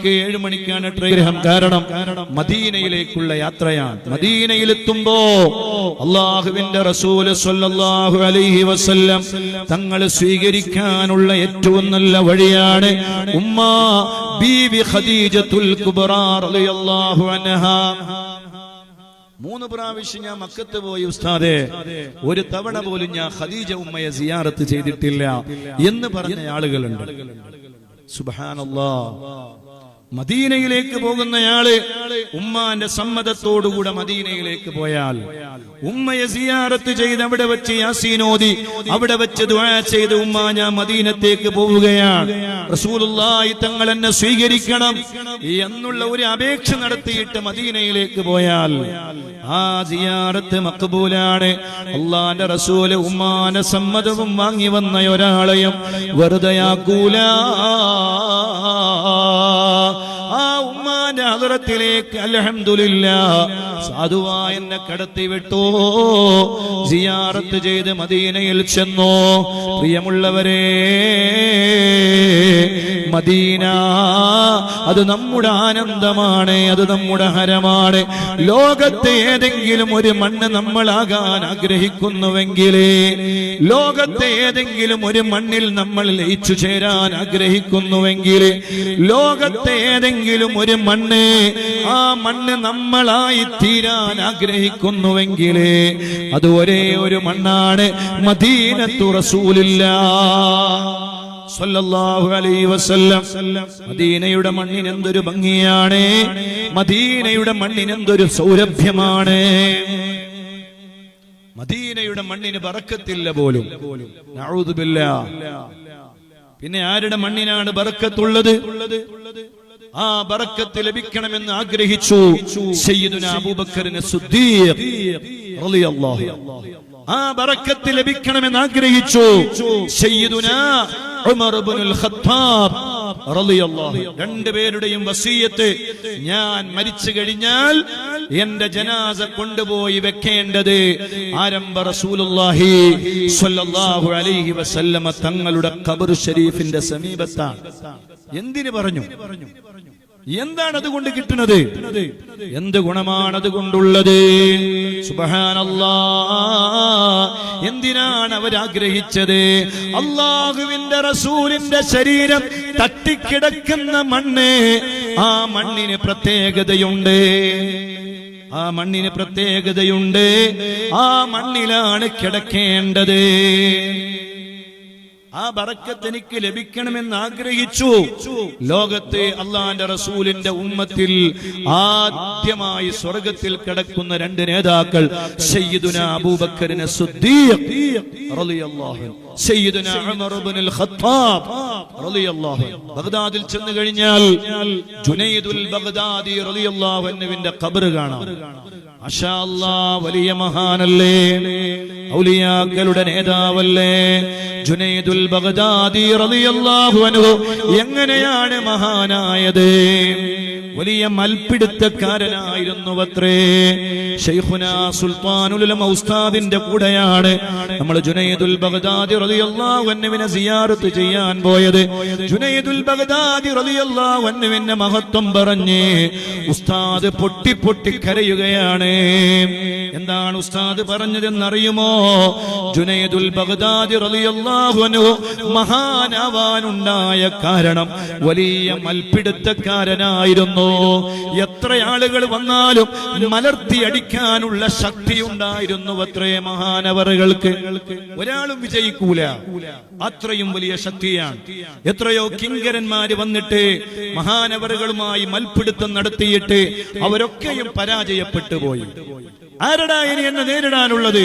മണിക്ക് ഏഴ് മണിക്കാണ് ട്രെയിൻ കാരണം മദീനയിലേക്കുള്ള യാത്രയാണ്. മദീനയിലെത്തുമ്പോ അള്ളാഹുവിന്റെ റസൂൽ സ്വല്ലല്ലാഹു അലൈഹി വസല്ലം തങ്ങൾ സ്വീകരിക്കാനുള്ള ഏറ്റവും നല്ല വഴിയാണ് ഉമ്മ ബീവി ഖദീജത്തുൽ കുബ്രാ റളിയല്ലാഹു അൻഹാ. മൂന്ന് പ്രാവശ്യം ഞാൻ മക്കത്ത് പോയി ഉസ്താദെ ഒരു തവണ പോലും ഞാൻ ഖദീജ ഉമ്മയെ സിയാറത്ത് ചെയ്തിട്ടില്ല എന്ന് പറഞ്ഞ ആളുകളുണ്ട്. സുബ്ഹാനല്ലാ. മദീനയിലേക്ക് പോകുന്നയാൾ ഉമ്മാന്റെ സമ്മതത്തോടുകൂടെ മദീനയിലേക്ക് പോയാൽ ഉമ്മയെ സിയാറത്ത് ചെയ്ത് അവിടെ വെച്ച് യാസീനോദി അവിടെ വെച്ച് ദുആ ചെയ്ത് ഉമ്മ ഞാൻ മദീനത്തേക്ക് പോവുകയാണ്. റസൂലുള്ളാഹി തങ്ങൾ എന്നെ സ്വീകരിക്കണം എന്നുള്ള ഒരു അപേക്ഷ നടത്തിയിട്ട് മദീനയിലേക്ക് പോയാൽ ആ സിയാറത്ത് മക്ബൂലാണ്. അള്ളാന്റെ റസൂൽ ഉമ്മാന്റെ സമ്മതവും വാങ്ങി വന്ന ഒരാളെയും വെറുതെയാക്കൂല. ഉമ്മാന്റെ അതിരത്തിലേക്ക് അലഹമില്ല സാധുവാ എന്നെ കടത്തി വിട്ടു. സിയാറത്ത് ചെയ്ത് മദീനയിൽ ചെന്നു. പ്രിയമുള്ളവരെ മദീന അത് നമ്മുടെ ആനന്ദമാണ് അത് നമ്മുടെ ഹരമാണ്. ലോകത്തെ ഏതെങ്കിലും ഒരു മണ്ണ് നമ്മളാകാൻ ആഗ്രഹിക്കുന്നുവെങ്കിലേ ലോകത്തെ ഏതെങ്കിലും ഒരു മണ്ണിൽ നമ്മൾ ലയിച്ചു ചേരാൻ ആഗ്രഹിക്കുന്നുവെങ്കിൽ ലോകത്തെ ഏതെങ്കിലും ഒരു മണ്ണ് ആ മണ്ണ് നമ്മളായി തീരാൻ ആഗ്രഹിക്കുന്നുവെങ്കിൽ അത് ഒരേ ഒരു മണ്ണാണ്. മദീനത്തു റസൂലില്ല. മദീനയുടെ മണ്ണിന് എന്തൊരു ഭംഗിയാണ്. മദീനയുടെ മണ്ണിന് എന്തൊരു സൗരഭ്യമാണ്. മദീനയുടെ മണ്ണിന് ബറക്കത്തില്ല പോലും. പിന്നെ ആരുടെ മണ്ണിനാണ് ബറക്കത്തുള്ളത്? ആ ബറക്കത്ത് ലഭിക്കണമെന്ന് ആഗ്രഹിച്ചു ആ ബറക്കത്ത് ലഭിക്കണമെന്ന് ആഗ്രഹിച്ചു ഉമർ ഇബ്നുൽ ഖത്താബ്. രണ്ടുപേരുടെയും വസീയത്ത് ഞാൻ മരിച്ചു കഴിഞ്ഞാൽ എന്റെ ജനാസ കൊണ്ടുപോയി വെക്കേണ്ടത് ആരംഭ റസൂലുള്ളാഹി സ്വല്ലല്ലാഹു അലൈഹി വസല്ലമ തങ്ങളുടെ ഖബർ ഷരീഫിന്റെ സമീപത്താണ് എന്തിന് പറഞ്ഞു എന്താണ് അതുകൊണ്ട് കിട്ടുന്നത്? എന്ത് ഗുണമാണ് അതുകൊണ്ടുള്ളത് എന്തിനാണ് അവരാഗ്രഹിച്ചത്? അള്ളാഹുവിന്റെ റസൂലിന്റെ ശരീരം തട്ടിക്കിടക്കുന്ന മണ്ണ്. ആ മണ്ണിന് പ്രത്യേകതയുണ്ട്. ആ മണ്ണിന് പ്രത്യേകതയുണ്ട്. ആ മണ്ണിലാണ് കിടക്കേണ്ടത്. ആ ബറക്കത്ത് എനിക്ക് ലഭിക്കണമെന്ന് ആഗ്രഹിച്ചു. ലോകത്തെ അള്ളാന്റെ റസൂലിന്റെ ഉമ്മത്തിൽ ആദ്യമായി സ്വർഗത്തിൽ കിടക്കുന്ന രണ്ട് നേതാക്കൾ സയ്യിദുന അബൂബക്കറിന് ബഗ്ദാദിൽ ചെന്ന് കഴിഞ്ഞാൽ ജുനൈദുൽ ബഗ്ദാദി റളിയല്ലാഹു അൻഹുവിന്റെ ഖബർ കാണാം. വലിയ മഹാനല്ലേ. ഔലിയാക്കളുടെ നേതാവല്ലേ? ജുനൈദുൽ ബഗ്ദാദി റളിയല്ലാഹു അൻഹു എങ്ങനെയാണ് മഹാനായത്? വലിയ മൽപ്പിടുത്തക്കാരനായിരുന്നു അത്രേ ഷെയ്ഖുന സുൽത്താനുൽ മൗസ്താദിന്റെ കൂടെയാണ് നമ്മൾ ജുനൈദുൽ ബഗ്ദാദി റളിയല്ലാഹു അൻഹുവിനെ സിയാറത്ത് ചെയ്യാൻ പോയത്. ജുനൈദുൽ ബഗ്ദാദി റളിയല്ലാഹു അൻഹുവിന്റെ മഹത്വം പറഞ്ഞ് ഉസ്താദ് പൊട്ടി പൊട്ടി കരയുകയാണ്. എന്താണ് ഉസ്താദ് പറഞ്ഞതെന്നറിയുമോ? ജുനൈദുൽ ബഗ്ദാദി റളിയല്ലാഹു അൻഹു മഹാനാവാനുണ്ടായ കാരണം വലിയ മൽപ്പിടുത്തക്കാരനായിരുന്നു എത്ര ആളുകൾ വന്നാലും മലർത്തി അടിക്കാനുള്ള ശക്തി ഉണ്ടായിരുന്നു അത്രേ മഹാനവറുകൾക്ക്. ഒരാളും വിജയിക്കൂല. അത്രയും വലിയ ശക്തിയാണ്. എത്രയോ കിങ്കരന്മാര് വന്നിട്ട് മഹാനവറുകളുമായി മൽപ്പിടുത്തം നടത്തിയിട്ട് അവരൊക്കെയും പരാജയപ്പെട്ടു പോയി. ആരടാ ഇനി എന്നെ നേരിടാനുള്ളത്?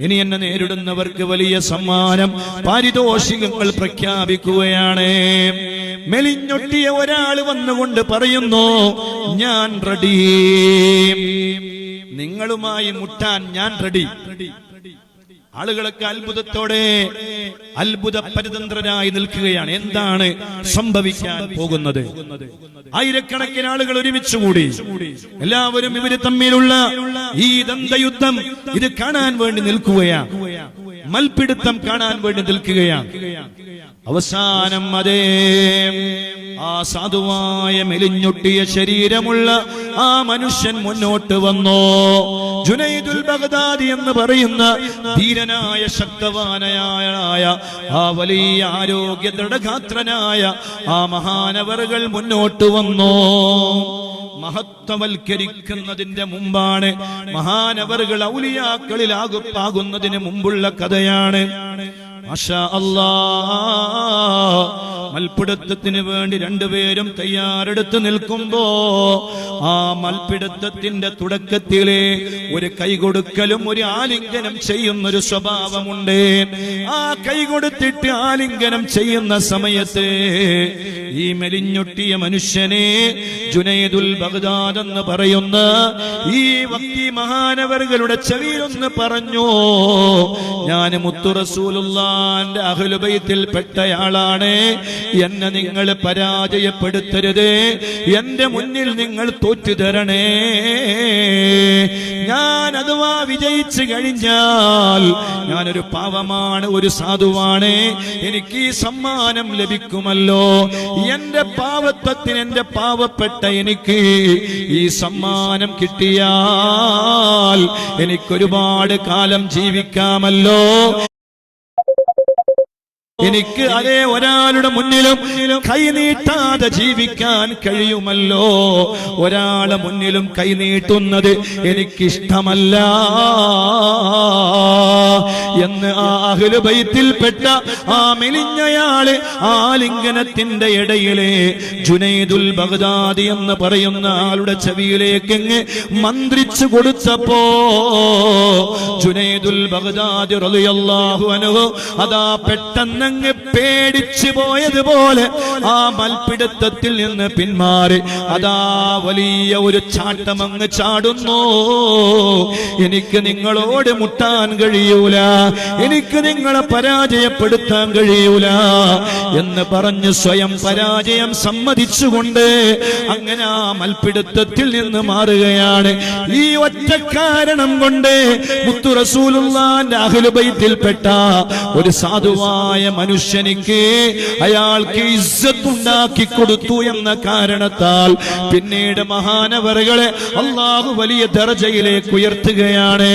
ഇനി എന്നെ നേരിടുന്നവർക്ക് വലിയ സമ്മാനം പാരിതോഷികങ്ങൾ പ്രഖ്യാപിക്കുകയാണ്. മെലിഞ്ഞൊട്ടിയ ഒരാൾ വന്നുകൊണ്ട് പറയുന്നു ഞാൻ റെഡി. നിങ്ങളുമായി മുട്ടാൻ ഞാൻ റെഡി. ആളുകളൊക്കെ അത്ഭുതത്തോടെ അത്ഭുത പരിതന്ത്രരായി നിൽക്കുകയാണ്. എന്താണ് സംഭവിക്കാൻ പോകുന്നത്? ആയിരക്കണക്കിന് ആളുകൾ ഒരുമിച്ച് കൂടി. എല്ലാവരും ഇവർ തമ്മിലുള്ള ഈ ദന്തയുദ്ധം ഇത് കാണാൻ വേണ്ടി നിൽക്കുകയാണ്. മൽപിടുത്തം കാണാൻ വേണ്ടി നിൽക്കുകയാണ്. അവസാനം അതേ ആ സാധുവായ മെലിഞ്ഞൊട്ടിയ ശരീരമുള്ള ആ മനുഷ്യൻ മുന്നോട്ട് വന്നോ. ജുനൈദുൽ ബഗ്ദാദി എന്ന് പറയുന്ന ധീരനായ ശക്തവാനായ ആ വലിയ ആരോഗ്യ ദൃഢഗാത്രനായ ആ മഹാനവറുകൾ മുന്നോട്ട് വന്നോ. മഹത്വവൽക്കരിക്കുന്നതിന്റെ മുമ്പാണ് മഹാനവറുകൾ ഔലിയാക്കളിലാകുപ്പാകുന്നതിന് മുമ്പുള്ള കഥയാണ്. മൽപിടുത്തത്തിന് വേണ്ടി രണ്ടുപേരും തയ്യാറെടുത്ത് നിൽക്കുമ്പോ ആ മൽപിടുത്തത്തിന്റെ തുടക്കത്തിലെ ഒരു കൈകൊടുക്കലും ഒരു ആലിംഗനം ചെയ്യുന്നൊരു സ്വഭാവമുണ്ട്. ആ കൈ കൊടുത്തിട്ട് ആലിംഗനം ചെയ്യുന്ന സമയത്ത് ഈ മെലിഞ്ഞൊട്ടിയ മനുഷ്യനെ ജുനൈദുൽ ബഗ്ദാദ് എന്ന് പറയുന്ന ഈ വക്തി മഹാനവറുകളുടെ ചെവിയിലൊന്ന് പറഞ്ഞു. ഞാൻ മുത്തു റസൂലുള്ളാന്റെ അഹ്ലുബൈത്തിൽ പെട്ടയാളാണ് എന്നെ നിങ്ങൾ പരാജയപ്പെടുത്തരുത്. എന്റെ മുന്നിൽ നിങ്ങൾ തോറ്റു തരണേ ഞാൻ അഥവാ വിജയിച്ചു കഴിഞ്ഞാൽ ഞാനൊരു പാവമാണ് ഒരു സാധുവാണ്. എനിക്ക് ഈ സമ്മാനം ലഭിക്കുമല്ലോ. എന്റെ പാവത്വത്തിന് എന്റെ പാവപ്പെട്ട എനിക്ക് ഈ സമ്മാനം കിട്ടിയാൽ എനിക്കൊരുപാട് കാലം ജീവിക്കാമല്ലോ. എനിക്ക് അതേ ഒരാളുടെ മുന്നിലും കൈനീട്ടാതെ ജീവിക്കാൻ കഴിയുമല്ലോ. ഒരാളെ മുന്നിലും കൈനീട്ടുന്നത് എനിക്കിഷ്ടമല്ല. എന്ന് ആ അഹ്ലുബൈത്തിൽപ്പെട്ട ആ മെലിഞ്ഞയാൾ ആലിംഗനത്തിന്റെ ഇടയിലെ ജുനൈദുൽ ബഗ്ദാദി എന്ന് പറയുന്ന ആളുടെ ചെവിയിലേക്ക് മന്ത്രിച്ചു കൊടുത്തപ്പോ ജുനൈദുൽ ബഗ്ദാദി റളിയല്ലാഹു അൻഹു അതാ പെട്ടെന്നങ്ങ് പേടിച്ചു പോയതുപോലെ ആ മൽപിടുത്തത്തിൽ നിന്ന് പിന്മാറി. അതാ വലിയ ഒരു ചാട്ടം അങ്ങ് ചാടുന്നു. എനിക്ക് നിങ്ങളോട് മുട്ടാൻ കഴിയൂല. എനിക്ക് നിങ്ങളെ പരാജയപ്പെടുത്താൻ കഴിയൂല എന്ന് പറഞ്ഞ് സ്വയം പരാജയം സമ്മതിച്ചുകൊണ്ട് അങ്ങനെ ആ മൽപിടുത്തത്തിൽ നിന്ന് മാറുകയാണ്. ഈ ഒറ്റ കാരണം കൊണ്ട് മുത്തു റസൂലുള്ളാന്റെ അഹ്ലുബൈത്തിൽപ്പെട്ട ഒരു സാധുവായ മനുഷ്യനിക്ക് അയാൾക്ക് ഇസ്സത്തുണ്ടാക്കി കൊടുത്തു എന്ന കാരണത്താൽ പിന്നീട് മഹാനവറുകളെ അള്ളാഹു വലിയ ദർജയിലേക്ക് ഉയർത്തുകയാണ്.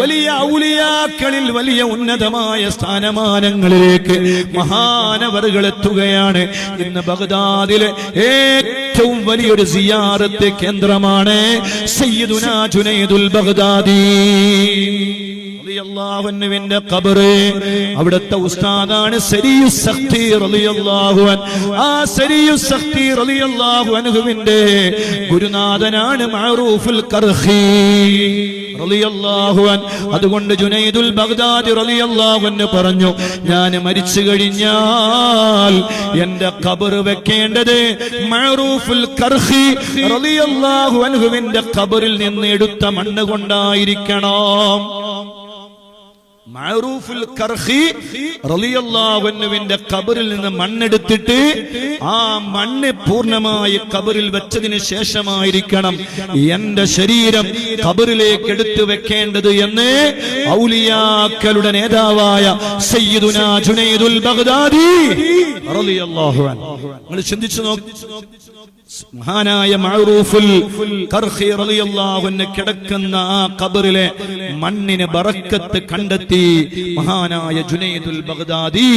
വലിയ ഔലിയാക്കളിൽ വലിയ ഉന്നതമായ സ്ഥാനമാനങ്ങളിലേക്ക് മഹാനവറുകൾ എത്തുകയാണ്. ഇന്ന് ബഗ്ദാദിലെ ഏറ്റവും വലിയൊരു സിയാറത്ത് കേന്ദ്രമാണ് സയ്യിദുന ജുനൈദുൽ ബഗ്ദാദി അവിടുത്തെ ഉസ്താദാണ് ഗുരുനാഥനാണ് മാറൂഫുൽ കർഹി. അതുകൊണ്ട് ജുനൈദുൽ ബഗ്ദാദി റളിയല്ലാഹു അൻഹു പറഞ്ഞു ഞാൻ മരിച്ചു കഴിഞ്ഞാൽ എന്റെ ഖബർ വെക്കേണ്ടത് മഅറൂഫുൽ കർഹി റളിയല്ലാഹു അൻഹുവിന്റെ ഖബറിൽ നിന്ന് എടുത്ത മണ്ണ് കൊണ്ടായിരിക്കണം. മഅറൂഫുൽ കർഹി റളിയല്ലാഹുവിന്റെ ഖബറിൽ നിന്ന് മണ്ണെടുത്തിട്ട് ആ മണ്ണ് പൂർണമായി ഖബറിൽ വെച്ചതിന് ശേഷമായിരിക്കണം. എന്റെ ശരീരം ഖബറിലേക്ക് എടുത്തു വെക്കേണ്ടത് എന്ന് ഔലിയാക്കളുടെ നേതാവായ സയ്യിദുനാ ജുനൈദുൽ ബഗ്ദാദി റളിയല്ലാഹു അൻഹു. നിങ്ങൾ ചിന്തിച്ചു നോക്ക്. മഹാനായ അൻഹു കിടക്കുന്ന ആ കബറിലെ മണ്ണിന് ബറക്കത്ത് കണ്ടെത്തി മഹാനായ ജുനൈദുൽ ബഗ്ദാദി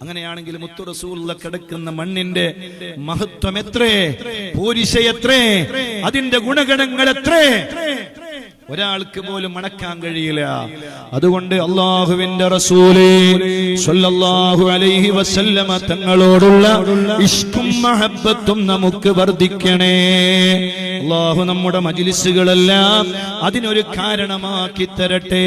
അങ്ങനെയാണെങ്കിൽ മുത്തു കിടക്കുന്ന മണ്ണിന്റെ മഹത്വം എത്രേ? പൂരിശ എത്രേ അതിന്റെ ഗുണഗണങ്ങൾ എത്രേ ഒരാൾക്ക് പോലും മണക്കാൻ കഴിയില്ല. അതുകൊണ്ട് അള്ളാഹുവിന്റെ റസൂലേ സല്ലല്ലാഹു അലൈഹി വസല്ലമ തങ്ങളോടുള്ള ഇഷ്കും മഹബത്തും നമുക്ക് വർദ്ധിക്കണേ. അള്ളാഹു നമ്മുടെ മജിലിസുകളെല്ലാം അതിനൊരു കാരണമാക്കി തരട്ടെ.